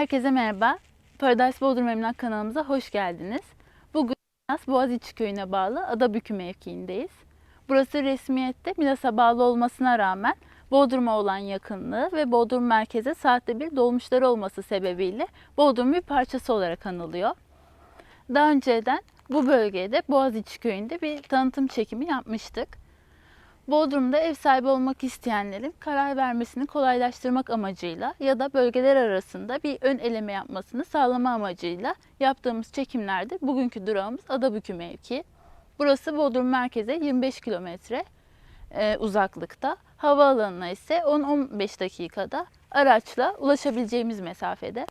Herkese merhaba. Paradise Bodrum Emlak kanalımıza hoş geldiniz. Bugün Milas Boğaziçi köyüne bağlı Adabükü mevkiindeyiz. Burası resmiyette Milas'a bağlı olmasına rağmen Bodrum'a olan yakınlığı ve Bodrum merkeze saatte bir dolmuşları olması sebebiyle Bodrum'un bir parçası olarak anılıyor. Daha önceden bu bölgede Boğaziçi köyünde bir tanıtım çekimi yapmıştık. Bodrum'da ev sahibi olmak isteyenlerin karar vermesini kolaylaştırmak amacıyla ya da bölgeler arasında bir ön eleme yapmasını sağlama amacıyla yaptığımız çekimlerde bugünkü durağımız Adabükü mevki. Burası Bodrum merkeze 25 kilometre e, uzaklıkta. Havaalanına ise 10-15 dakikada araçla ulaşabileceğimiz mesafede.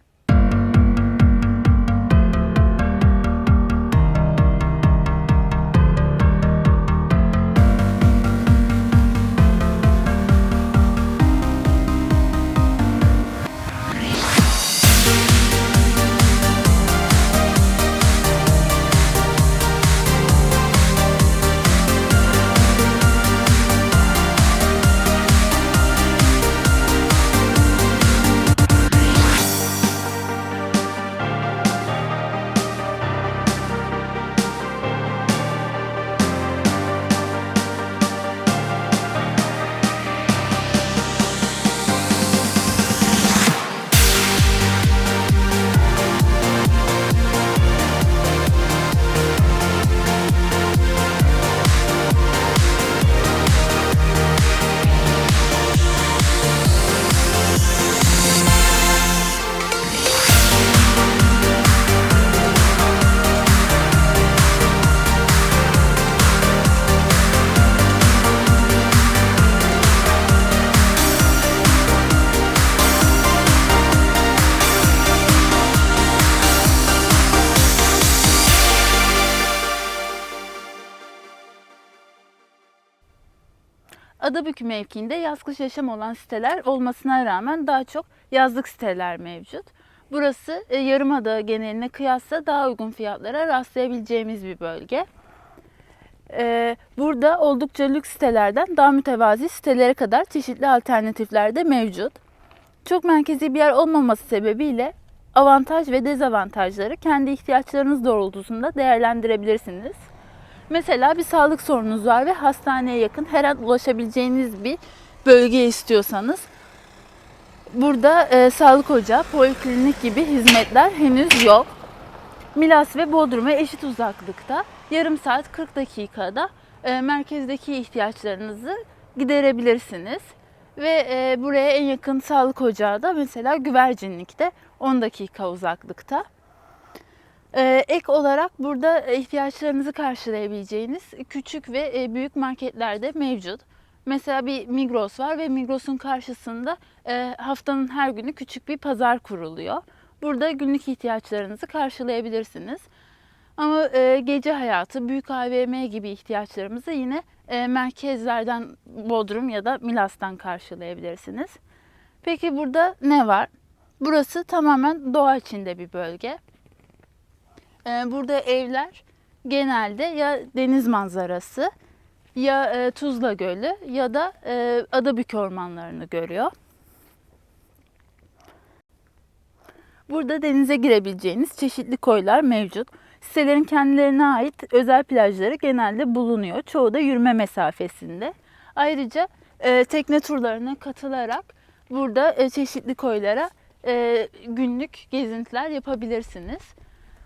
Adabükü mevkiinde yaz kış yaşam olan siteler olmasına rağmen daha çok yazlık siteler mevcut. Burası e, Yarımada geneline kıyasla daha uygun fiyatlara rastlayabileceğimiz bir bölge. E, Burada oldukça lüks sitelerden daha mütevazi sitelere kadar çeşitli alternatifler de mevcut. Çok merkezi bir yer olmaması sebebiyle avantaj ve dezavantajları kendi ihtiyaçlarınız doğrultusunda değerlendirebilirsiniz. Mesela bir sağlık sorununuz var ve hastaneye yakın her an ulaşabileceğiniz bir bölge istiyorsanız burada e, sağlık ocağı, poliklinik gibi hizmetler henüz yok. Milas ve Bodrum'a eşit uzaklıkta yarım saat 40 dakikada e, merkezdeki ihtiyaçlarınızı giderebilirsiniz. Ve e, buraya en yakın sağlık ocağı da mesela Güvercinlik'te 10 dakika uzaklıkta. Ee, ek olarak burada ihtiyaçlarınızı karşılayabileceğiniz küçük ve e, büyük marketler de mevcut. Mesela bir Migros var ve Migros'un karşısında e, haftanın her günü küçük bir pazar kuruluyor. Burada günlük ihtiyaçlarınızı karşılayabilirsiniz. Ama e, gece hayatı, büyük AVM gibi ihtiyaçlarımızı yine merkezlerden Bodrum ya da Milas'tan karşılayabilirsiniz. Peki burada ne var? Burası tamamen doğa içinde bir bölge. Ee, burada evler genelde ya deniz manzarası ya e, Tuzla Gölü ya da e, Adabük ormanlarını görüyor. Burada denize girebileceğiniz çeşitli koylar mevcut. Sitelerin kendilerine ait özel plajları genelde bulunuyor. Çoğu da yürüme mesafesinde. Ayrıca e, tekne turlarına katılarak burada e, çeşitli koylara e, günlük gezintiler yapabilirsiniz.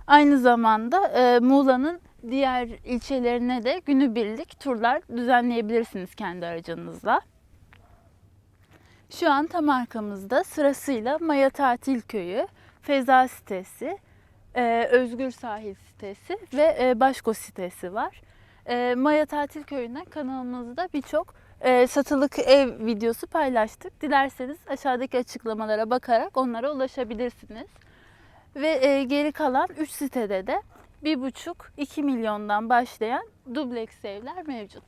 Aynı zamanda e, Muğla'nın diğer ilçelerine de günübirlik turlar düzenleyebilirsiniz kendi aracınızla. Şu an tam arkamızda sırasıyla Maya Tatil Köyü, Feza sitesi, e, Özgür Sahil sitesi ve e, Başko sitesi var. E, Maya Tatil Köyü'nden kanalımızda birçok e, satılık ev videosu paylaştık. Dilerseniz aşağıdaki açıklamalara bakarak onlara ulaşabilirsiniz. Ve e, geri kalan 3 sitede de 1,5-2 milyondan başlayan dubleks evler mevcut.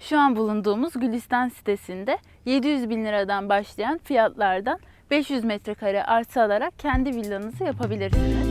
Şu an bulunduğumuz Gülistan sitesinde 700 bin liradan başlayan fiyatlardan 500 metrekare arsa alarak kendi villanızı yapabilirsiniz.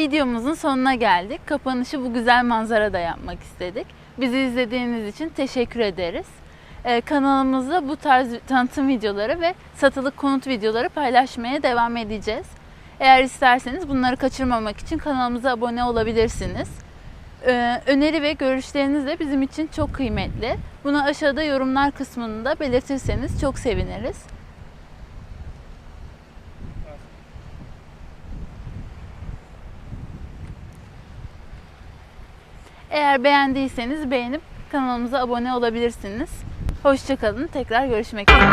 Videomuzun sonuna geldik. Kapanışı bu güzel manzarada yapmak istedik. Bizi izlediğiniz için teşekkür ederiz. Ee, kanalımızda bu tarz tanıtım videoları ve satılık konut videoları paylaşmaya devam edeceğiz. Eğer isterseniz bunları kaçırmamak için kanalımıza abone olabilirsiniz. Ee, öneri ve görüşleriniz de bizim için çok kıymetli. Bunu aşağıda yorumlar kısmında belirtirseniz çok seviniriz. Eğer beğendiyseniz beğenip kanalımıza abone olabilirsiniz. Hoşçakalın. Tekrar görüşmek üzere.